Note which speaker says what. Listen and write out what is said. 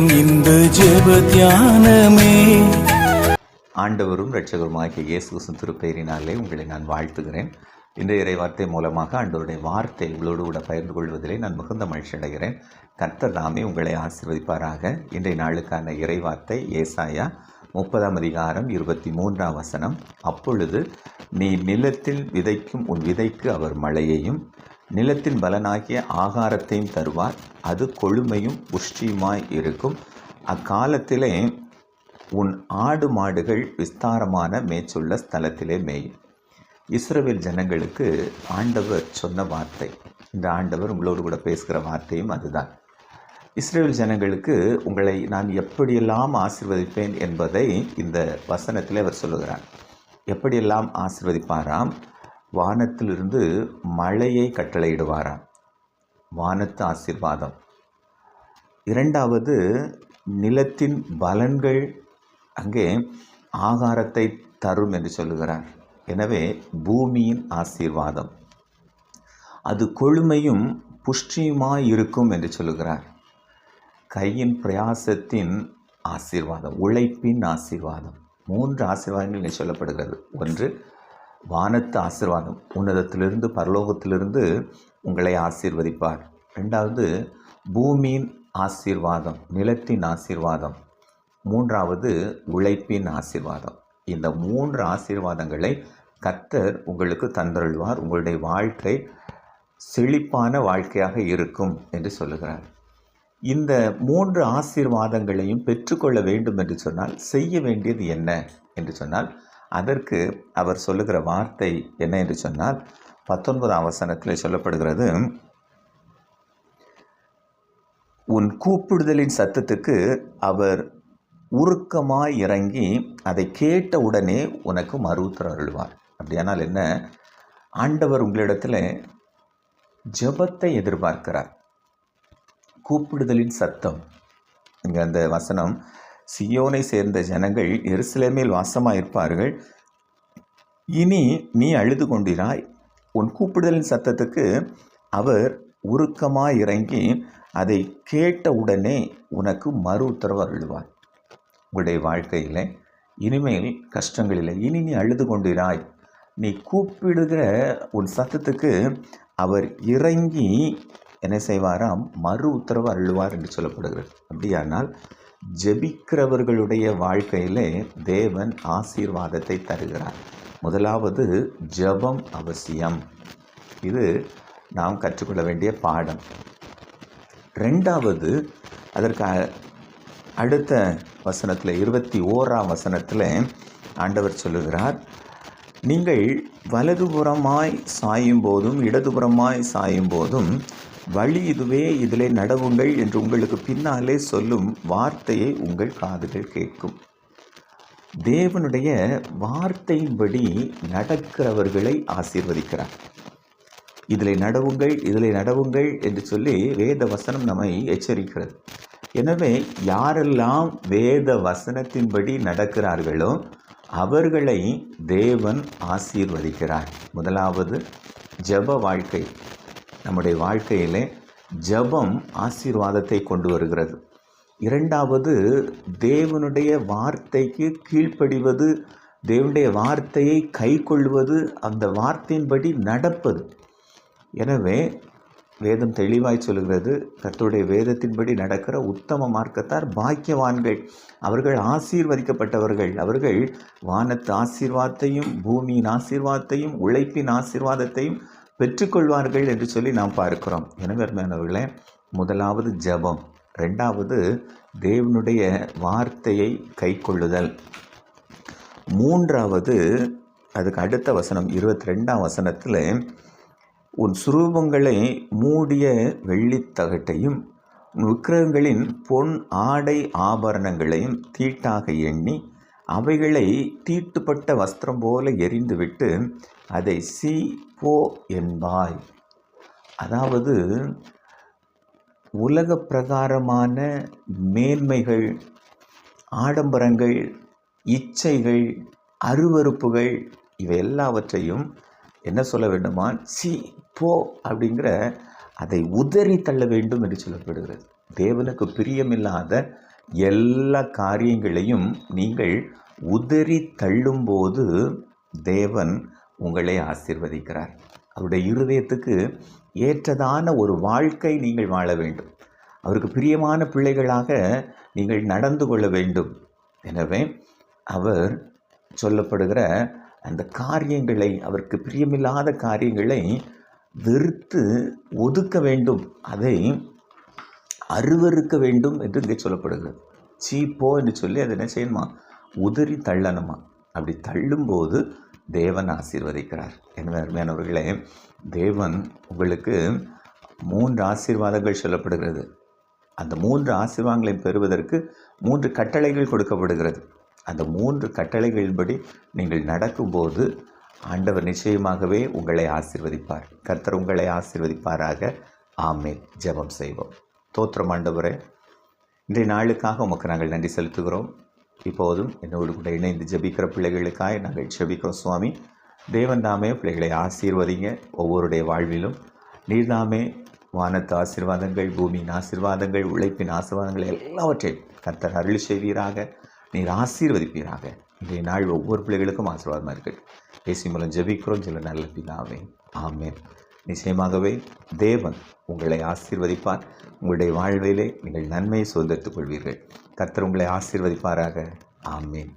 Speaker 1: நேரம் இந்த ஜெப தியானமே.
Speaker 2: ஆண்டவரும் இரட்சகருமாகிய இயேசு கிறிஸ்து திருப்பெயரினாலே உங்களை நான் வாழ்த்துகிறேன். இந்த இறைவார்த்தை மூலமாக ஆண்டவருடைய வார்த்தை உங்களோடு கூட பகிர்ந்து கொள்வதிலே நான் மிகுந்த மகிழ்ச்சி அடைகிறேன். கர்த்தர் தாமே உங்களை ஆசிர்வதிப்பாராக. இன்றைய நாளுக்கான இறைவார்த்தை ஏசாயா முப்பதாம் அதிகாரம் இருபத்தி மூன்றாம் வசனம். அப்பொழுது நீ நிலத்தில் விதைக்கும் உன் விதைக்கு அவர் மழையையும் நிலத்தின் பலனாகிய ஆகாரத்தையும் தருவார். அது கொழுமையும் புஷ்டியுமாய் இருக்கும். அக்காலத்திலே உன் ஆடு மாடுகள் விஸ்தாரமான மேய்ச்சுள்ள ஸ்தலத்திலே மேயும். இஸ்ரவேல் ஜனங்களுக்கு ஆண்டவர் சொன்ன வார்த்தை இந்த ஆண்டவர் உங்களோடு கூட பேசுகிற வார்த்தையும் அதுதான். இஸ்ரேல் ஜனங்களுக்கு உங்களை நான் எப்படியெல்லாம் ஆசிர்வதிப்பேன் என்பதை இந்த வசனத்தில் அவர் சொல்லுகிறார். எப்படியெல்லாம் ஆசிர்வதிப்பாராம்? வானத்திலிருந்து மழையை கட்டளையிடுவாராம். வானத்து ஆசிர்வாதம். இரண்டாவது நிலத்தின் பலன்கள் அங்கே ஆகாரத்தை தரும் என்று சொல்லுகிறார். எனவே பூமியின் ஆசீர்வாதம். அது கொழுமையும் புஷ்டியுமாய் இருக்கும் என்று சொல்லுகிறார். கையின் பிரயாசத்தின் ஆசீர்வாதம் உழைப்பின் ஆசீர்வாதம். மூன்று ஆசீர்வாதங்கள் இங்கே சொல்லப்படுகிறது. ஒன்று வானத்து ஆசிர்வாதம். உன்னதத்திலிருந்து பரலோகத்திலிருந்து உங்களை ஆசீர்வதிப்பார். ரெண்டாவது பூமியின் ஆசீர்வாதம் நிலத்தின் ஆசீர்வாதம். மூன்றாவது உழைப்பின் ஆசீர்வாதம். இந்த மூன்று ஆசீர்வாதங்களை கத்தர் உங்களுக்கு தந்தருள்வார். உங்களுடைய வாழ்க்கை செழிப்பான வாழ்க்கையாக இருக்கும் என்று சொல்லுகிறார். இந்த மூன்று ஆசீர்வாதங்களையும் பெற்றுக்கொள்ள வேண்டும் என்று சொன்னால் செய்ய வேண்டியது என்ன? என்று சொன்னால் அதற்கு அவர் சொல்லுகிற வார்த்தை என்ன என்று சொன்னால் பத்தொன்பதாம் வசனத்தில் சொல்லப்படுகிறது உன் கூப்பிடுதலின் சத்தத்துக்கு அவர் உருக்கமாய் இறங்கி அதை கேட்ட உடனே உனக்கு மறுத்தர் அருள்வார். அப்படியானால் என்ன? ஆண்டவர் உங்களிடத்தில் ஜெபத்தை எதிர்பார்க்கிறார். கூப்பிடுதலின் சத்தம். இங்கே அந்த வசனம் சியோனை சேர்ந்த ஜனங்கள் எருசலேமில் வாசமாயிருப்பார்கள். இனி நீ அழுது கொண்டிராய். உன் கூப்பிடுதலின் சத்தத்துக்கு அவர் உருக்கமாக இறங்கி அதை கேட்ட உடனே உனக்கு மறு உத்தரவு அருள்வார். உங்களுடைய வாழ்க்கையில் இனிமேல் கஷ்டங்களில் இனி நீ அழுது கொண்டிராய். நீ கூப்பிடுகிற உன் சத்தத்துக்கு அவர் இறங்கி என்ன செய்வாராம்? மறு உத்தரவு அருள்வார் என்று சொல்லப்படுகிறது. அப்படியானால் ஜெபிக்கிறவர்களுடைய வாழ்க்கையிலே தேவன் ஆசீர்வாதத்தை தருகிறார். முதலாவது ஜெபம் அவசியம். இது நாம் கற்றுக்கொள்ள வேண்டிய பாடம். ரெண்டாவது அதற்கு அடுத்த வசனத்தில் இருபத்தி ஓராம் வசனத்தில் ஆண்டவர் சொல்லுகிறார் நீங்கள் வலதுபுறமாய் சாயும் போதும் இடதுபுறமாய் சாயும் போதும் வழி இதுவே இதிலே நடவுங்கள் என்று உங்களுக்கு பின்னாலே சொல்லும் வார்த்தையை உங்கள் காதுகள் கேட்கும். தேவனுடைய வார்த்தையின்படி நடக்கிறவர்களை ஆசீர்வதிக்கிறார். இதில் நடவுங்கள் இதில் நடவுங்கள் என்று சொல்லி வேத வசனம் நம்மை எச்சரிக்கிறது. எனவே யாரெல்லாம் வேத வசனத்தின்படி நடக்கிறார்களோ அவர்களை தேவன் ஆசீர்வதிக்கிறார். முதலாவது ஜெப வாழ்க்கை. நம்முடைய வாழ்க்கையிலே ஜெபம் ஆசீர்வாதத்தை கொண்டு வருகிறது. இரண்டாவது தேவனுடைய வார்த்தைக்கு கீழ்ப்படிவது தேவனுடைய வார்த்தையை கை கொள்வது அந்த வார்த்தையின்படி நடப்பது. எனவே வேதம் தெளிவாய் சொல்கிறது கர்த்தருடைய வேதத்தின்படி நடக்கிற உத்தம மார்க்கத்தார் பாக்கியவான்கள். அவர்கள் ஆசீர்வதிக்கப்பட்டவர்கள். அவர்கள் வானத்து ஆசீர்வாதத்தையும் பூமியின் ஆசீர்வாதத்தையும் உழைப்பின் ஆசீர்வாதத்தையும் பெற்றுக்கொள்வார்கள் என்று சொல்லி நாம் பார்க்கிறோம். எனவே அருமையானவர்களே முதலாவது ஜெபம். ரெண்டாவது தேவனுடைய வார்த்தையை கைக்கொள்ளுதல். மூன்றாவது அதுக்கு அடுத்த வசனம் இருபத்தி ரெண்டாம் வசனத்தில் உன் சுரூபங்களை மூடிய வெள்ளித்தகட்டையும் உன் விக்கிரகங்களின் பொன் ஆடை ஆபரணங்களையும் தீட்டாக எண்ணி அவைகளை தீட்டுப்பட்ட வஸ்திரம் போல எரிந்துவிட்டு அதை சி போ என்பாய். அதாவது உலக பிரகாரமான மேன்மைகள் ஆடம்பரங்கள் இச்சைகள் அருவருப்புகள் இவை எல்லாவற்றையும் என்ன சொல்ல வேண்டுமா சி போ அப்படிங்கிற அதை உதறி தள்ள வேண்டும் என்று சொல்லப்படுகிறது. தேவனுக்கு பிரியமில்லாத எல்லா காரியங்களையும் நீங்கள் உதறி தள்ளும்போது தேவன் உங்களை ஆசீர்வதிக்கிறார். அவருடைய இருதயத்துக்கு ஏற்றதான ஒரு வாழ்க்கை நீங்கள் வாழ வேண்டும். அவருக்கு பிரியமான பிள்ளைகளாக நீங்கள் நடந்து கொள்ள வேண்டும். எனவே அவர் சொல்லப்படுகிற அந்த காரியங்களை அவருக்கு பிரியமில்லாத காரியங்களை வெறுத்து ஒதுக்க வேண்டும். அதை அருவருக்க வேண்டும் என்று இங்கே சொல்லப்படுகிறது. சீப்போ என்று சொல்லி அதை என்ன செய்யணுமா? உதறி தள்ளணுமா? அப்படி தள்ளும்போது தேவன் ஆசீர்வதிக்கிறார். எனவே அருமையானவர்களே தேவன் உங்களுக்கு மூன்று ஆசீர்வாதங்கள் சொல்லப்படுகிறது. அந்த மூன்று ஆசீர்வாதங்களை பெறுவதற்கு மூன்று கட்டளைகள் கொடுக்கப்படுகிறது. அந்த மூன்று கட்டளைகளின்படி நீங்கள் நடக்கும்போது ஆண்டவர் நிச்சயமாகவே உங்களை ஆசீர்வதிப்பார். கர்த்தர் உங்களை ஆசீர்வதிப்பாராக. ஆமேன். ஜெபம் செய்வோம். தோத்திரம் ஆண்டவரே. இன்றைய நாளுக்காக உமக்கு நாங்கள் நன்றி செலுத்துகிறோம். இப்போதும் என்னோடு கூட இணைந்து ஜபிக்கிற பிள்ளைகளுக்காக நாங்கள் ஜபிக்கிறோம் சுவாமி. தேவன் தாமே பிள்ளைகளை ஆசீர்வதிங்க ஒவ்வொருடைய வாழ்விலும். நீர்தாமே வானத்து ஆசீர்வாதங்கள் பூமியின் ஆசீர்வாதங்கள் உழைப்பின் ஆசீர்வாதங்கள் எல்லாவற்றையும் கர்த்தர் அருள் செய்வீராக. நீர் ஆசீர்வதிப்பீராக. இன்றைய நாள் ஒவ்வொரு பிள்ளைகளுக்கும் ஆசீர்வாதமாக இருக்கட்டும். பேசி மூலம் ஜெபிக்கிறோம் சில நல்ல பிதாவே. ஆமேன். நிச்சயமாகவே தேவன் உங்களை ஆசீர்வதிப்பார். உங்களுடைய வாழ்விலே நீங்கள் நன்மையை சுதந்திரத்துக் கொள்வீர்கள். கர்த்தர் உங்களை ஆசீர்வதிப்பாராக. ஆமேன்.